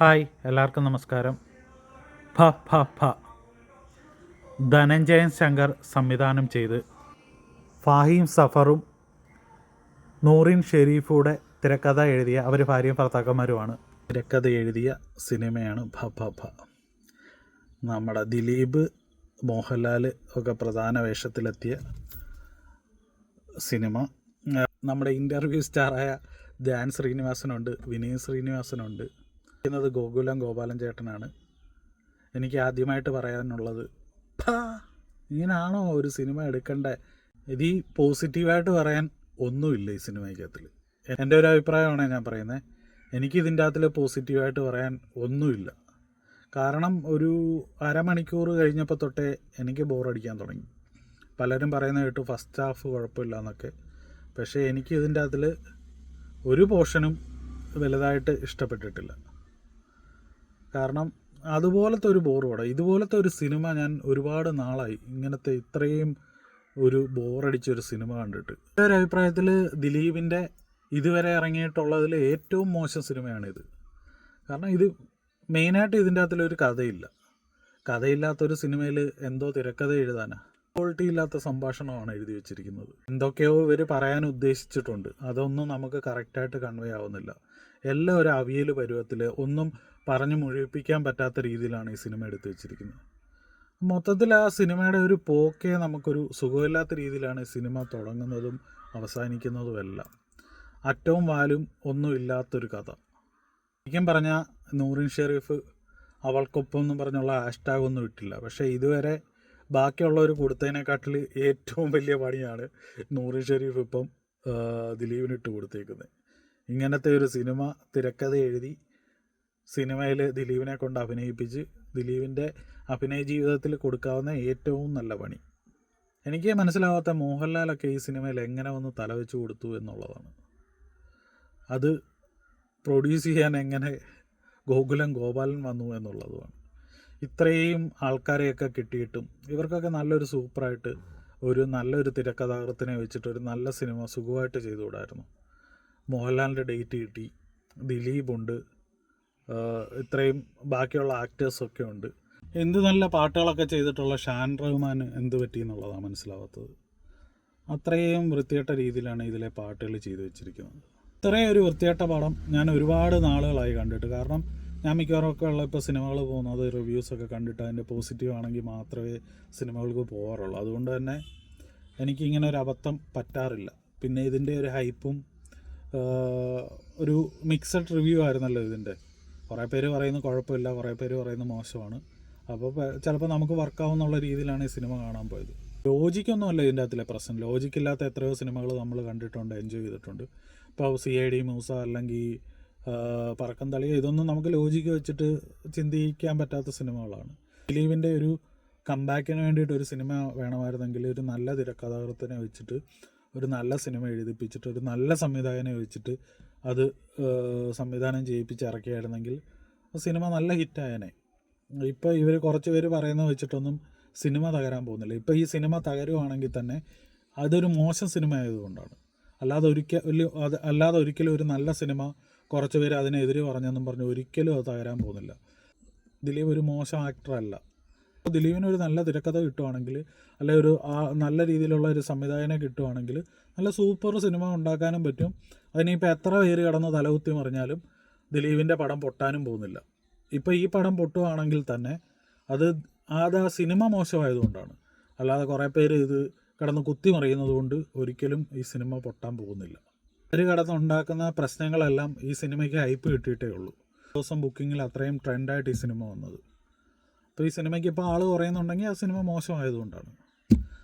Hi എല്ലാവർക്കും നമസ്കാരം. ഫ ഫ ഫ ധനഞ്ജയൻ ശങ്കർ സംവിധാനം ചെയ്ത് ഫാഹിം സഫറും നൂറിൻ ഷെരീഫൂടെ തിരക്കഥ എഴുതിയ അവർ ഭാര്യയും ഭർത്താക്കന്മാരുമാണ്. തിരക്കഥ എഴുതിയ സിനിമയാണ് ഫ ഫ ഫ നമ്മുടെ ദിലീപ് മോഹൻലാൽ ഒക്കെ പ്രധാന വേഷത്തിലെത്തിയ സിനിമ. നമ്മുടെ ഇന്റർവ്യൂ സ്റ്റാറായ ധ്യാൻ ശ്രീനിവാസനുണ്ട് വിനീത് ശ്രീനിവാസനുണ്ട്. ചെയ്യുന്നത് ഗോകുലം ഗോപാലൻ ചേട്ടനാണ്. എനിക്ക് ആദ്യമായിട്ട് പറയാനുള്ളത് "ഭാ, ഇങ്ങനാണോ ഒരു സിനിമ എടുക്കണ്ടേ? ഇത് ഈ പോസിറ്റീവായിട്ട് പറയാൻ ഒന്നുമില്ല ഈ സിനിമയ്ക്കകത്തിൽ എന്റെ ഒരു അഭിപ്രായമാണ് ഞാൻ പറയുന്നത് എനിക്ക് ഇതിന്റെ അകത്തിൽ പോസിറ്റീവായിട്ട് പറയാൻ ഒന്നുമില്ല. കാരണം ഒരു അരമണിക്കൂർ കഴിഞ്ഞപ്പോൾ തൊട്ടേ എനിക്ക് ബോറടിക്കാൻ തുടങ്ങി. പലരും പറയുന്ന കേട്ടു ഫസ്റ്റ് ഹാഫ് കുഴപ്പമില്ല എന്നൊക്കെ. പക്ഷേ എനിക്ക് ഇതിന്റെ അതിൽ ഒരു പോർഷനും വലുതായിട്ട് ഇഷ്ടപ്പെട്ടിട്ടില്ല. കാരണം അതുപോലത്തെ ഒരു ബോർ പടം ഇതുപോലത്തെ ഒരു സിനിമ ഞാൻ ഒരുപാട് നാളായി ഇങ്ങനത്തെ ഇത്രയും ഒരു ബോറടിച്ച ഒരു സിനിമ കണ്ടിട്ട്. എന്റെ ഒരു അഭിപ്രായത്തിൽ ദിലീപിന്റെ ഇതുവരെ ഇറങ്ങിയിട്ടുള്ളതിൽ ഏറ്റവും മോശം സിനിമയാണിത് കാരണം ഇത് മെയിനായിട്ട് ഇതിന്റെ അകത്തിലൊരു കഥയില്ല. കഥയില്ലാത്തൊരു സിനിമയിൽ എന്തോ തിരക്കഥ എഴുതാനാ. ക്വാളിറ്റി ഇല്ലാത്ത സംഭാഷണമാണ് എഴുതി വെച്ചിരിക്കുന്നത്. എന്തൊക്കെയോ ഇവർ പറയാൻ ഉദ്ദേശിച്ചിട്ടുണ്ട്. അതൊന്നും നമുക്ക് കറക്റ്റായിട്ട് കൺവേ ആവുന്നില്ല. എല്ലാം ഒരു അവിയൽ പരുവത്തിൽ ഒന്നും പറഞ്ഞു മുഴുവിപ്പിക്കാൻ പറ്റാത്ത രീതിയിലാണ് ഈ സിനിമ എടുത്തു വെച്ചിരിക്കുന്നത്. മൊത്തത്തിൽ ആ സിനിമയുടെ ഒരു പോക്കേ നമുക്കൊരു സുഖമില്ലാത്ത രീതിയിലാണ് ഈ സിനിമ തുടങ്ങുന്നതും അവസാനിക്കുന്നതും എല്ലാം. അറ്റവും വാലും ഒന്നും ഇല്ലാത്തൊരു കഥ. ശരിക്കും പറഞ്ഞാൽ നൂറിൻ ഷെറീഫ് അവൾക്കൊപ്പം എന്ന് പറഞ്ഞുള്ള ഹാഷ്ടാഗ് ഒന്നും ഇട്ടില്ല. പക്ഷേ ഇതുവരെ ബാക്കിയുള്ളവർ കൊടുത്തതിനെക്കാട്ടിൽ ഏറ്റവും വലിയ പണിയാണ് നൂറിൻ ഷെരീഫ് ഇപ്പം ദിലീപിനിട്ട് കൊടുത്തേക്കുന്നത്. ഇങ്ങനത്തെ ഒരു സിനിമ തിരക്കഥ എഴുതി സിനിമയിൽ ദിലീപിനെ കൊണ്ട് അഭിനയിപ്പിച്ച് ദിലീപിന്റെ അഭിനയ ജീവിതത്തിൽ കൊടുക്കാവുന്ന ഏറ്റവും നല്ല പണി. എനിക്ക് മനസ്സിലാവാത്ത മോഹൻലാലൊക്കെ ഈ സിനിമയിൽ എങ്ങനെ വന്ന് തലവെച്ച് കൊടുത്തു എന്നുള്ളതാണ്. അത് പ്രൊഡ്യൂസ് ചെയ്യാൻ എങ്ങനെ ഗോകുലം ഗോപാലൻ വന്നു എന്നുള്ളതുമാണ്. ഇത്രയും ആൾക്കാരെയൊക്കെ കിട്ടിയിട്ടും ഇവർക്കൊക്കെ നല്ലൊരു സൂപ്പറായിട്ട് ഒരു നല്ലൊരു തിരക്കഥാകൃത്തിനെ വെച്ചിട്ട് ഒരു നല്ല സിനിമ സുഖമായിട്ട് ചെയ്തുകൂടായിരുന്നു. മോഹൻലാലിന്റെ ഡേറ്റ് കിട്ടി ദിലീപുണ്ട് ഇത്രയും ബാക്കിയുള്ള ആക്ടേഴ്സൊക്കെ ഉണ്ട്. എന്ത് നല്ല പാട്ടുകളൊക്കെ ചെയ്തിട്ടുള്ള ഷാൻ റഹ്മാൻ എന്ത് പറ്റി എന്നുള്ളതാണ് മനസ്സിലാവാത്തത്. അത്രയും വൃത്തികെട്ട രീതിയിലാണ് ഇതിലെ പാട്ടുകൾ ചെയ്തു വെച്ചിരിക്കുന്നത്. ഇത്രയും ഒരു വൃത്തികെട്ട പടം ഞാൻ ഒരുപാട് നാളുകളായി കണ്ടിട്ട് കാരണം ഞാൻ മിക്കവാറൊക്കെ ഉള്ള ഇപ്പോൾ സിനിമകൾ പോകുന്നത് റിവ്യൂസൊക്കെ കണ്ടിട്ട് അതിന്റെ പോസിറ്റീവ് ആണെങ്കിൽ മാത്രമേ സിനിമകൾക്ക് പോകാറുള്ളൂ അതുകൊണ്ട് തന്നെ എനിക്കിങ്ങനെ ഒരു അബദ്ധം പറ്റാറില്ല. പിന്നെ ഇതിന്റെ ഒരു ഹൈപ്പും ഒരു മിക്സഡ് റിവ്യൂ ആയിരുന്നല്ലോ ഇതിന്റെ. കുറേ പേര് പറയുന്നു കുഴപ്പമില്ല കുറേ പേര് പറയുന്നു മോശമാണ്. അപ്പോൾ ചിലപ്പോൾ നമുക്ക് വർക്കാവുന്നുള്ള രീതിയിലാണ് ഈ സിനിമ കാണാൻ പോയത്. ലോജിക്കൊന്നുമല്ല ഇതിന്റെ അകത്തിലെ പ്രശ്നം. ലോജിക്കില്ലാത്ത എത്രയോ സിനിമകൾ നമ്മൾ കണ്ടിട്ടുണ്ട് എൻജോയ് ചെയ്തിട്ടുണ്ട്. ഇപ്പോൾ സി ഐ ഡി മൂസ അല്ലെങ്കിൽ പറക്കം തളിക ഇതൊന്നും നമുക്ക് ലോജിക്ക് വെച്ചിട്ട് ചിന്തിക്കാൻ പറ്റാത്ത സിനിമകളാണ്. ദിലീപിന്റെ ഒരു കമ്പാക്കിന് വേണ്ടിയിട്ട് ഒരു സിനിമ വേണമായിരുന്നെങ്കിൽ ഒരു നല്ല തിരക്കഥാകൃത്തിനെ വെച്ചിട്ട് ഒരു നല്ല സിനിമ എഴുതിപ്പിച്ചിട്ട് ഒരു നല്ല സംവിധായകനെ വെച്ചിട്ട് അത് സംവിധാനം ചെയ്യിപ്പിച്ച് ഇറക്കിയായിരുന്നെങ്കിൽ സിനിമ നല്ല ഹിറ്റായനെ. ഇപ്പോൾ ഇവർ കുറച്ച് പേര് പറയുന്നത് വെച്ചിട്ടൊന്നും സിനിമ തകരാൻ പോകുന്നില്ല. ഇപ്പോൾ ഈ സിനിമ തകരുവാണെങ്കിൽ തന്നെ അതൊരു മോശം സിനിമ ആയതുകൊണ്ടാണ് അല്ലാതെ ഒരിക്കലും അത് അല്ലാതെ ഒരിക്കലും ഒരു നല്ല സിനിമ കുറച്ച് പേര് അതിനെതിരെ പറഞ്ഞെന്നും പറഞ്ഞ് ഒരിക്കലും അത് തകരാൻ പോകുന്നില്ല. ദിലീപ് ഒരു മോശം ആക്ടറല്ല ദിലീപിന് ഒരു നല്ല തിരക്കഥ കിട്ടുവാണെങ്കിൽ അല്ലെ ഒരു നല്ല രീതിയിലുള്ള ഒരു സംവിധായകനെ കിട്ടുവാണെങ്കിൽ നല്ല സൂപ്പർ സിനിമ ഉണ്ടാക്കാനും പറ്റും. അതിനിപ്പോൾ എത്ര പേര് കടന്ന് തലകുത്തി മറിഞ്ഞാലും ദിലീപിന്റെ പടം പൊട്ടാനും പോകുന്നില്ല. ഇപ്പോൾ ഈ പടം പൊട്ടുവാണെങ്കിൽ തന്നെ അത് അത് ആ സിനിമ മോശമായതുകൊണ്ടാണ്. അല്ലാതെ കുറേ പേര് ഇത് കിടന്ന് കുത്തി മറിയുന്നത് കൊണ്ട് ഒരിക്കലും ഈ സിനിമ പൊട്ടാൻ പോകുന്നില്ല. അവർ കടന്നുണ്ടാക്കുന്ന പ്രശ്നങ്ങളെല്ലാം ഈ സിനിമയ്ക്ക് ഹൈപ്പ് കിട്ടിയിട്ടേ ഉള്ളൂ. ദിവസം ബുക്കിങ്ങിൽ അത്രയും ട്രെൻഡായിട്ട് ഈ സിനിമ വന്നത്. അപ്പോൾ ഈ സിനിമയ്ക്ക് ഇപ്പോൾ ആൾ കുറയുന്നുണ്ടെങ്കിൽ ആ സിനിമ മോശമായതുകൊണ്ടാണ്.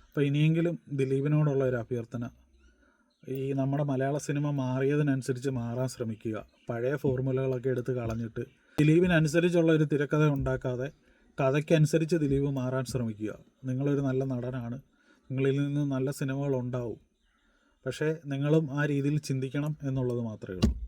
അപ്പോൾ ഇനിയെങ്കിലും ദിലീപിനോടുള്ള ഒരു അഭ്യർത്ഥന ഈ നമ്മുടെ മലയാള സിനിമ മാറിയതിനനുസരിച്ച് മാറാൻ ശ്രമിക്കുക. പഴയ ഫോർമുലകളൊക്കെ എടുത്ത് കളഞ്ഞിട്ട് ദിലീപിനനുസരിച്ചുള്ള ഒരു തിരക്കഥ ഉണ്ടാക്കാതെ കഥയ്ക്കനുസരിച്ച് ദിലീപ് മാറാൻ ശ്രമിക്കുക. നിങ്ങളൊരു നല്ല നടനാണ് നിങ്ങളിൽ നിന്ന് നല്ല സിനിമകൾ ഉണ്ടാവും. പക്ഷേ നിങ്ങളും ആ രീതിയിൽ ചിന്തിക്കണം എന്നുള്ളത് മാത്രമേ ഉള്ളൂ.